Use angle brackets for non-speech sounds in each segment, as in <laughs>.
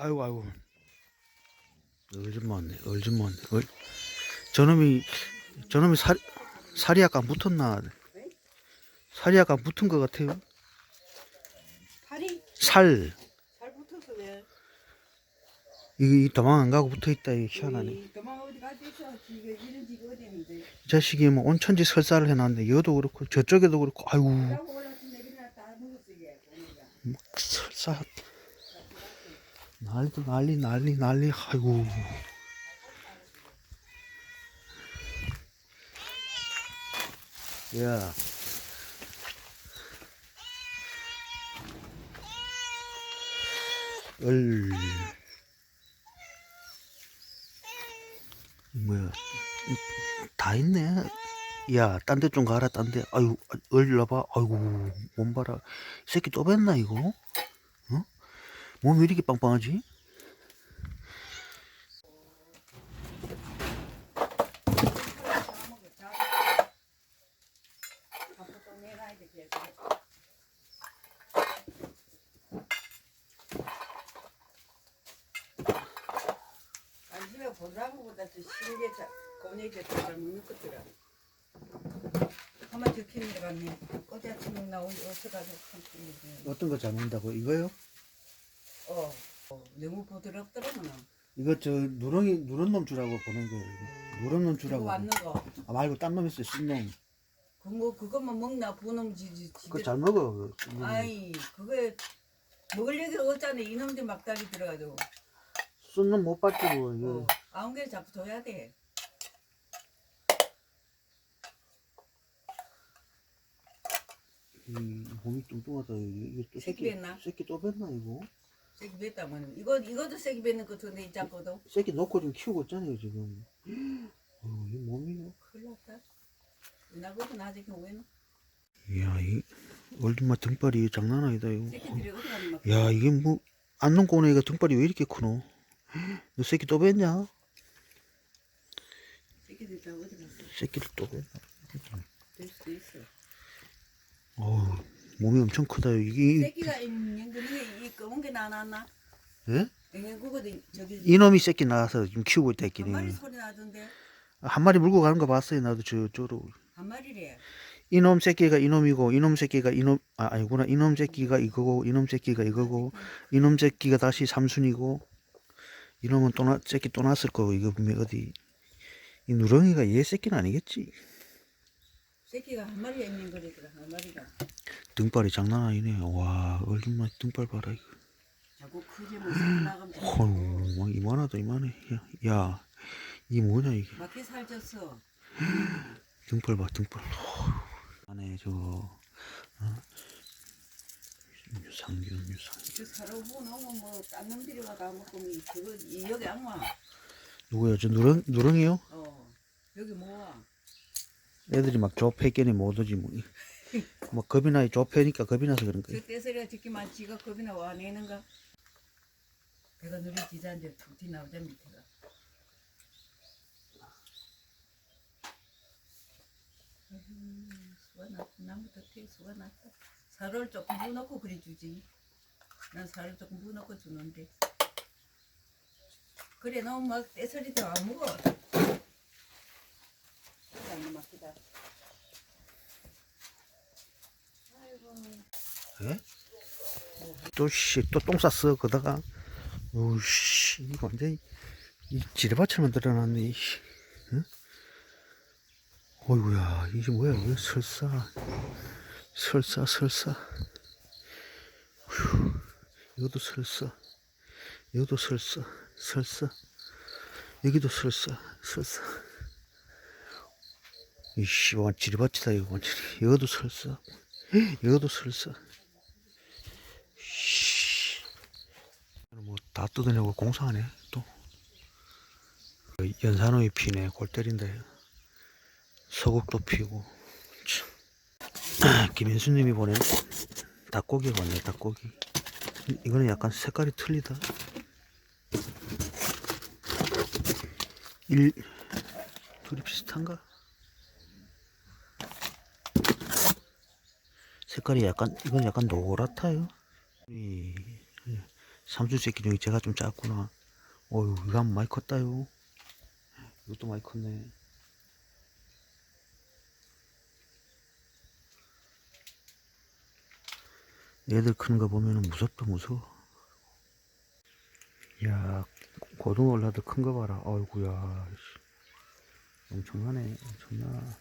아이고 아이고 얼좀 많네 얼좀 많네 얼. 저놈이 저놈이 살 살이 약간 붙었나 살이 약간 붙은 것 같아요 팔이 살 잘 붙어서 왜? 이게 도망 안 가고 붙어 있다 이 희한하네 이 도망 어디 가지 있어? 지금 이런 집 어디 있는데? 이 자식이 뭐 온천지 설사를 해놨는데 여도 그렇고 저쪽에도 그렇고 아이고 라고 올라서 내비나 다 먹었어 이게 보니까. 설사 난리도 난리 난리 난리. 아이고. 야. 얼. 뭐야. 다 있네. 야 딴 데 좀 가라 딴데. 아유 얼 나봐. 아이고 몸 봐라. 이 새끼 또 뱉나 이거? 어? 몸이 왜 이렇게 빵빵하지? 보자고보다 더 신게 자 고내게 잘 먹는 것더라. 한번 적히는 데 갔네. 꼬자치먹 나오니 어서가지고 한 푼이지. 어떤 거 잘 먹는다고 이거요? 어, 어, 너무 부드럽더라고는. 이거 저 누렁이 누런 놈 주라고 보는 거예요 이거. 누런 놈 그거 주라고 왔는 거. 아 말고 딴 놈 있어요 씹놈 그뭐 그것만 먹나 부놈 지지 그거 잘 먹어 그거. 씹놈. 아이 그게 먹을 얘기가 없잖아 이놈들 막다리 들어가지고 씹놈 못 받지 뭐 이거 어, 아무 개 자꾸 둬야 돼 이 몸이 뚱뚱하다 이거 또 새끼 새끼 뱉나? 새끼 또 뱉나 이거 새끼 뱉다면 이거 이것도 새끼 뱉는 거 같은데 이 짝거도? 새끼 놓고 지금 키우고 있잖아요 지금. <gasps> 어, 이 몸이 큰일 났다. 나보고 나중에 오해는 이야 이 얼마 등발이 장난 아니다 이거. 새끼들이 어디 가는 막 야 이게 뭐 안농 꼬내가 등발이 왜 이렇게 크노? <gasps> 너 새끼 또 뱉냐? 새끼들 다 어디 갔어? 새끼를 또 뱉나 될 수도 있어. 어우 몸이 엄청 크다. 이게 새끼가 이 검은 게 나왔나? 예? 저기 이놈이 새끼 낳아서 지금 키우고 있다 한 마리 소리 나던데. 한 마리 물고 가는 거 봤어요 나도 저쪽으로. 한 마리래. 이놈 새끼가 이놈이고 이놈 새끼가 이놈 아 아니구나. 이놈 새끼가 이거고 이놈 새끼가 이거고 이놈 새끼가 다시 삼순이고 이놈은 또 나, 새끼 또 났을 거고 이거 분명 어디. 이 누렁이가 얘 새끼는 아니겠지 새끼가 한 마리 있는 거리더라 한 마리가. 등발이 장난 아니네. 와 얼마 등발 봐라 이거. 자꾸 크지 못 나가면 막 이만하다 이만해. 야이 뭐냐 이게. 막히 살쪘어. 등발 봐 등발. 안에 저거 어? 유산균 유산균. 그 사로 부어놓으면 뭐 딴 놈 들이 와다 먹고 뭐 그거 이 여기 안 와. 누구야? 저 누렁 누렁이요? 어 여기 뭐 와. 애들이 막 조패 깨니 못 오지 뭐. <laughs> 뭐 겁이 나이 조패니까 겁이 나서 그런 거야. 저 떼서리가 듣기만 지가 겁이 나 와 내는가? 배가 누리 지자인데 툭 튀 나오자 밑에가. 수가 났다. 나무도 태 수가 났다. 살을 조금 부어놓고 그래 주지. 난 살을 조금 부어놓고 주는데. 그래 너무 막 떼서리 더안 먹어. 안 막히다. 또씨 또 똥 쌌어 그다가 오씨 이거 완전 이 드러났네. 이씨. 응? 어이구야 이게 뭐야 이거 설사 설사 설사. 휴, 이것도 설사 이것도 설사 설사 여기도 설사 설사. 이씨 완 지뢰밭이다 이거 완전히. 이것도 설사. 이것도 설사. 뭐다 뜯어내고 공사하네 또. 연산호이 피네 골 때린다. 소국도 피고. 참. <clears throat> 김현수님이 보낸 닭고기가 왔네 닭고기. 이- 이거는 약간 색깔이 틀리다. 일 둘이 비슷한가 색깔이 약간 이건 약간 노랗다요 이 삼순 새끼 중에 제가 좀 작구나. 어휴, 이거 많이 컸다요. 이것도 많이 컸네. 얘들 크는 거 보면은 무섭다, 무서워. 야, 고등어 올라도 큰 거 봐라. 아이구야. 씨. 엄청나네, 엄청나.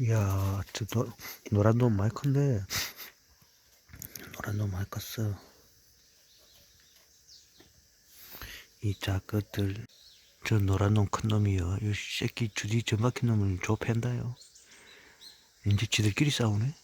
이야, 저 노, 노란 놈 많이 컸네. 노란 놈 많이 컸어. 이 작것들, 저 노란 놈 큰 놈이요. 이 새끼 주디 정박힌 놈을 좁힌다요. 이제 지들끼리 싸우네.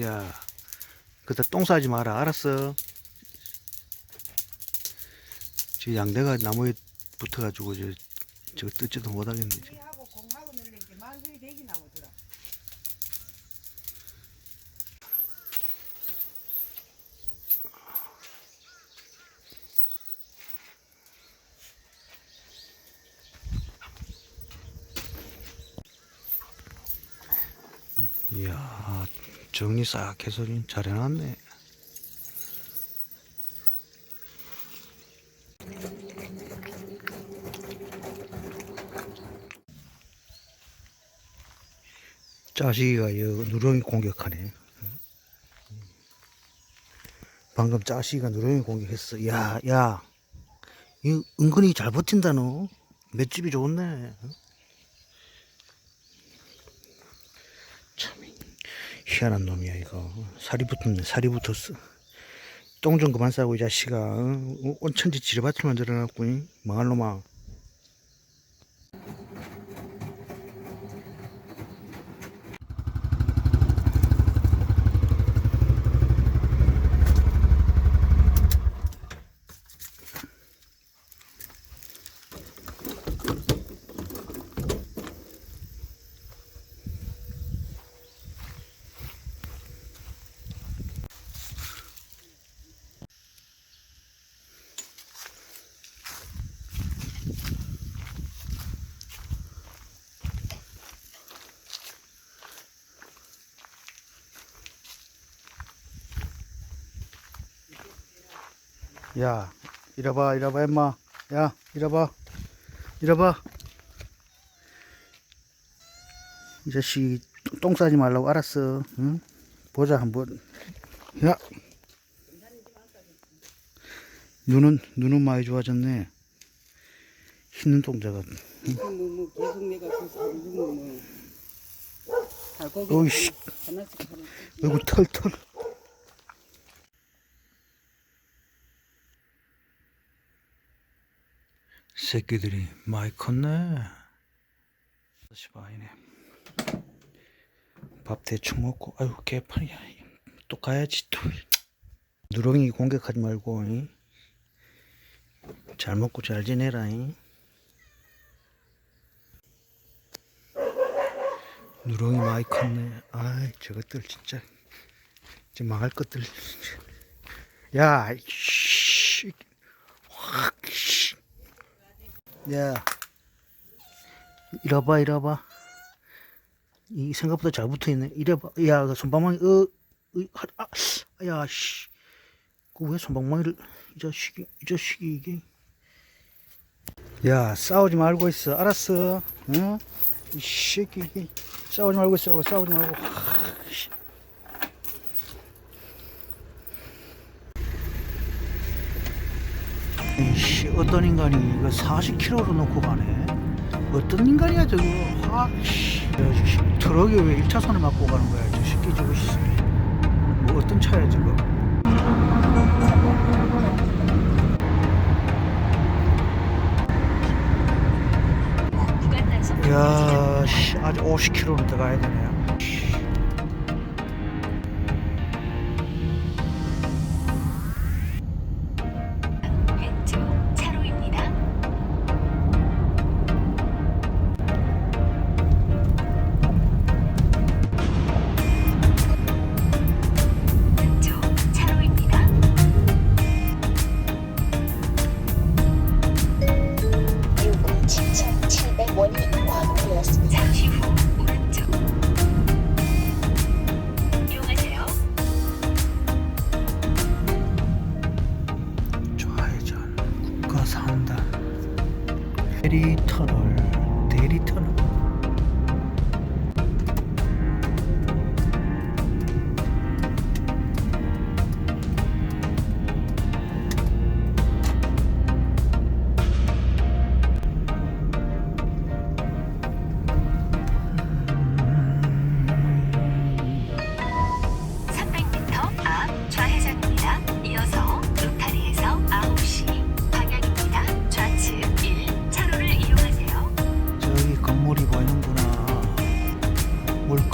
야, 그때 똥 싸지 마라. 알았어? 저 양대가 나무에 붙어가지고 저, 저거 뜯지도 못하겠네. 지금. 하고 공하고 늘리지 만수이 되기 나오더라. 이야, 정리 싹 해서 잘 해놨네. 짜식이가 여 누렁이 공격하네. 방금 짜식이가 누렁이 공격했어. 야, 야, 이 은근히 잘 버틴다 너. 맷집이 좋네. 희한한 놈이야 이거. 살이 붙었네. 살이 붙었어. 똥 좀 그만 싸고 이 자식아. 어? 온천지 지뢰밭을 만들어놨고 이? 망할 놈아. 야, 이래봐, 이래봐, 임마. 야, 이래봐. 이래봐. 이 자식, 똥 싸지 말라고 알았어. 응? 보자, 한번. 야. 눈은, 눈은 많이 좋아졌네. 흰 동자가. 뭐, 뭐 계속 내가 그 사람 주면 뭐 어이씨. 하나씩 얼굴 털털. 새끼들이 많이 컸네. 다시 봐이네. 밥 대충 먹고, 아유 개판이야. 또 가야지 또. 누렁이 공격하지 말고, 이? 잘 먹고 잘 지내라. 이? 누렁이 많이 컸네. 아이, 저것들 진짜. 이제 망할 것들. 야, 씨. 확, 씨. 야. 이래봐, 이래봐. 이 생각보다 잘 붙어 있네. 이래봐. 야, 그 손방망이, 어, 어, 아, 아, 야, 씨. 그왜 손방망이를, 이 자식이, 이 자식이 이게. 야, 싸우지 말고 있어. 알았어. 응? 이 새끼, 이게. 싸우지 말고 있으라고, 싸우지 말고. 하, 씨. 이씨, 어떤 인간이 이거 40kg로 놓고 가네. 어떤 인간이야, 저거. 아, 씨. 야, 씨, 트럭이 왜 1차선을 막고 가는 거야, 저 새끼 저거. 씨. 뭐 어떤 차야, 저거. 야, 씨, 아직 50km는 더 가야 되네. 대리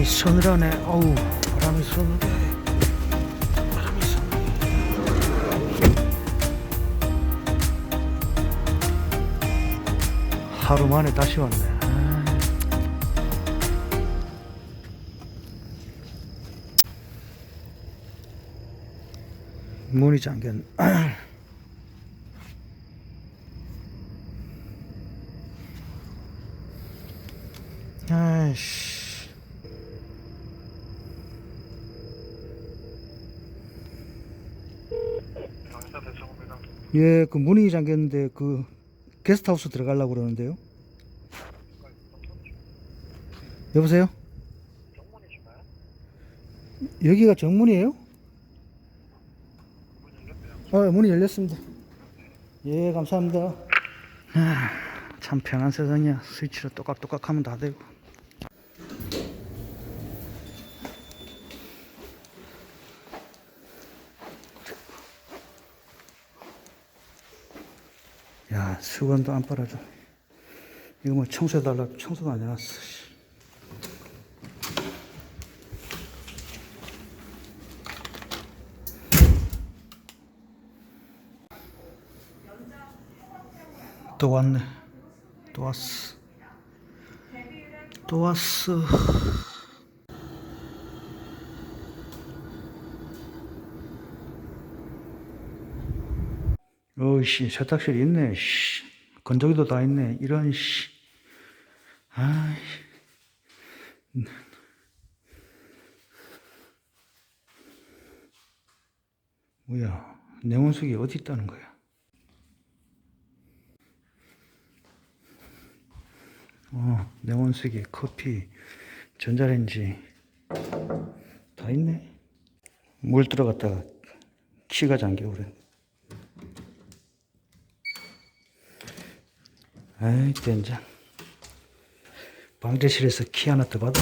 바람이 서늘하네. 어우, 바람이 서늘해. 바람이 서늘해. 하루 만에 다시 왔네. 아. 문이 잠겼네. <clears throat> 예, 그 문이 잠겼는데 그 게스트하우스 들어가려고 그러는데요. 여보세요? 여기가 정문이에요? 어, 문이 열렸습니다. 예, 감사합니다. 아, 참 편한 세상이야. 스위치로 똑깍똑깍 하면 다 되고. 야, 수건도 안 빨아줘. 이거 뭐 청소해달라고 청소도 안 해놨어. 씨. 또 왔네. 또 왔어. 또 왔어. 어이씨, 세탁실 있네, 씨. 건조기도 다 있네. 이런, 씨. 아이. 뭐야, 냉온수기 어디 있다는 거야? 어, 냉온수기, 커피, 전자레인지. 다 있네. 물 들어갔다가 키가 잠겨, 그래. 아이, 된장. 방제실에서 키 하나 더 받아.